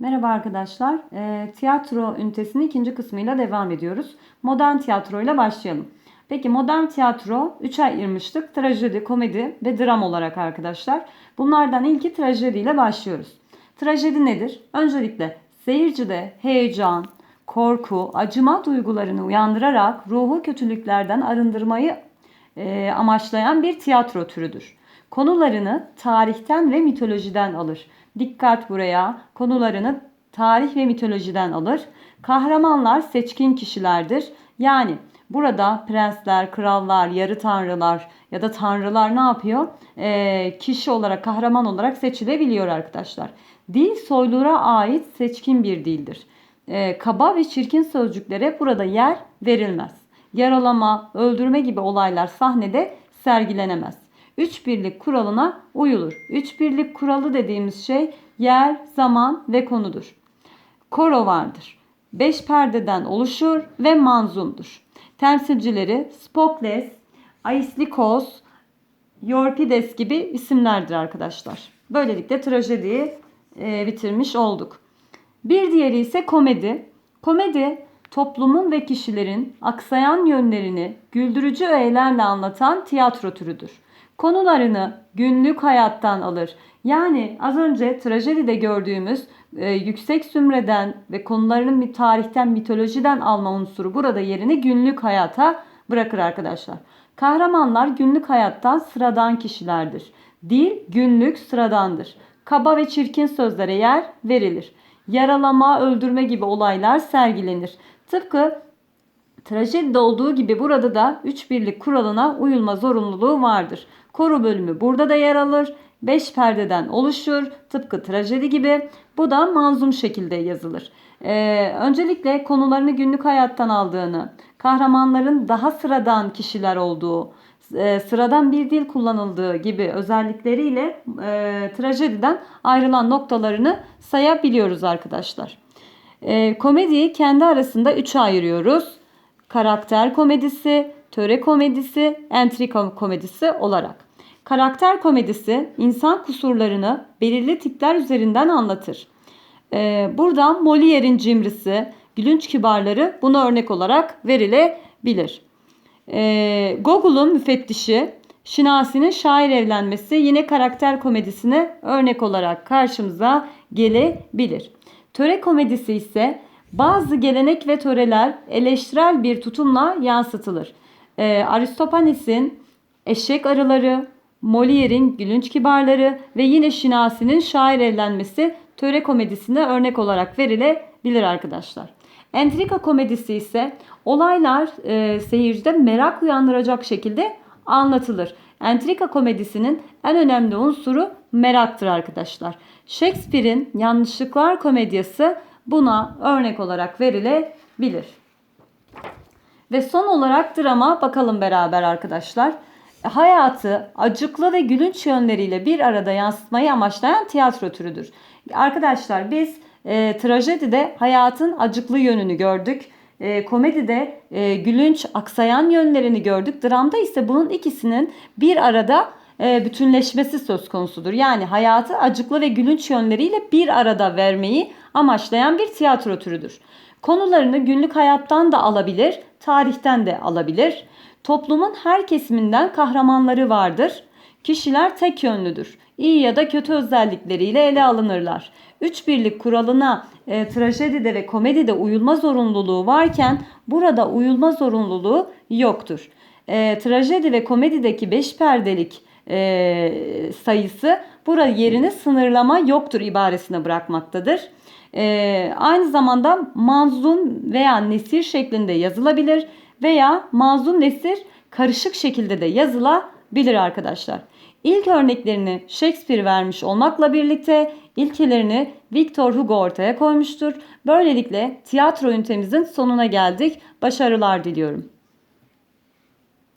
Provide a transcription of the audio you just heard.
Merhaba arkadaşlar. E, tiyatro ünitesinin ikinci kısmıyla devam ediyoruz. Modern tiyatro ile başlayalım. Peki modern tiyatro 3'e ayırmıştık. Trajedi, komedi ve dram olarak arkadaşlar. Bunlardan ilki trajedi ile başlıyoruz. Trajedi nedir? Öncelikle seyircide heyecan, korku, acıma duygularını uyandırarak ruhu kötülüklerden arındırmayı e, amaçlayan bir tiyatro türüdür. Konularını tarihten ve mitolojiden alır. Dikkat buraya. Konularını tarih ve mitolojiden alır. Kahramanlar seçkin kişilerdir. Yani burada prensler, krallar, yarı tanrılar ya da tanrılar ne yapıyor? Ee, kişi olarak, kahraman olarak seçilebiliyor arkadaşlar. Dil soylulara ait seçkin bir dildir. Ee, kaba ve çirkin sözcüklere burada yer verilmez. Yaralama, öldürme gibi olaylar sahnede sergilenemez. Üç birlik kuralına uyulur. Üç birlik kuralı dediğimiz şey yer, zaman ve konudur. Koro vardır. Beş perdeden oluşur ve manzumdur. Temsilcileri Spokles, Aislikos, Yorpides gibi isimlerdir arkadaşlar. Böylelikle trajediyi e, bitirmiş olduk. Bir diğeri ise komedi. Komedi toplumun ve kişilerin aksayan yönlerini güldürücü öğelerle anlatan tiyatro türüdür konularını günlük hayattan alır. Yani az önce trajedide gördüğümüz e, yüksek sümreden ve konularının bir tarihten, mitolojiden alma unsuru burada yerini günlük hayata bırakır arkadaşlar. Kahramanlar günlük hayattan sıradan kişilerdir. Dil günlük sıradandır. Kaba ve çirkin sözlere yer verilir. Yaralama, öldürme gibi olaylar sergilenir. Tıpkı Trajedide olduğu gibi burada da üç birlik kuralına uyulma zorunluluğu vardır. Koru bölümü burada da yer alır. Beş perdeden oluşur. Tıpkı trajedi gibi. Bu da manzum şekilde yazılır. Ee, öncelikle konularını günlük hayattan aldığını, kahramanların daha sıradan kişiler olduğu, e, sıradan bir dil kullanıldığı gibi özellikleriyle e, trajediden ayrılan noktalarını sayabiliyoruz arkadaşlar. E, komediyi kendi arasında üçe ayırıyoruz karakter komedisi, töre komedisi, entrika komedisi olarak. Karakter komedisi insan kusurlarını belirli tipler üzerinden anlatır. Ee, buradan Molière'in cimrisi, gülünç kibarları buna örnek olarak verilebilir. Ee, Gogol'un müfettişi, Şinasi'nin şair evlenmesi yine karakter komedisine örnek olarak karşımıza gelebilir. Töre komedisi ise bazı gelenek ve töreler eleştirel bir tutumla yansıtılır. Ee, Aristofanes'in eşek arıları, Molière'in gülünç kibarları ve yine Şinasi'nin şair evlenmesi töre komedisine örnek olarak verilebilir arkadaşlar. Entrika komedisi ise olaylar e, seyircide merak uyandıracak şekilde anlatılır. Entrika komedisinin en önemli unsuru meraktır arkadaşlar. Shakespeare'in Yanlışlıklar komedyası buna örnek olarak verilebilir. Ve son olarak drama bakalım beraber arkadaşlar. Hayatı acıklı ve gülünç yönleriyle bir arada yansıtmayı amaçlayan tiyatro türüdür. Arkadaşlar biz e, trajedide hayatın acıklı yönünü gördük. E, komedide e, gülünç, aksayan yönlerini gördük. Dramda ise bunun ikisinin bir arada e, bütünleşmesi söz konusudur. Yani hayatı acıklı ve gülünç yönleriyle bir arada vermeyi amaçlayan bir tiyatro türüdür. Konularını günlük hayattan da alabilir, tarihten de alabilir. Toplumun her kesiminden kahramanları vardır. Kişiler tek yönlüdür. İyi ya da kötü özellikleriyle ele alınırlar. Üç birlik kuralına e, trajedide ve komedide uyulma zorunluluğu varken burada uyulma zorunluluğu yoktur. E, trajedi ve komedideki beş perdelik e, sayısı burada yerini sınırlama yoktur ibaresine bırakmaktadır. E, aynı zamanda manzum veya nesir şeklinde yazılabilir veya manzum nesir karışık şekilde de yazılabilir arkadaşlar. İlk örneklerini Shakespeare vermiş olmakla birlikte ilkelerini Victor Hugo ortaya koymuştur. Böylelikle tiyatro ünitemizin sonuna geldik. Başarılar diliyorum.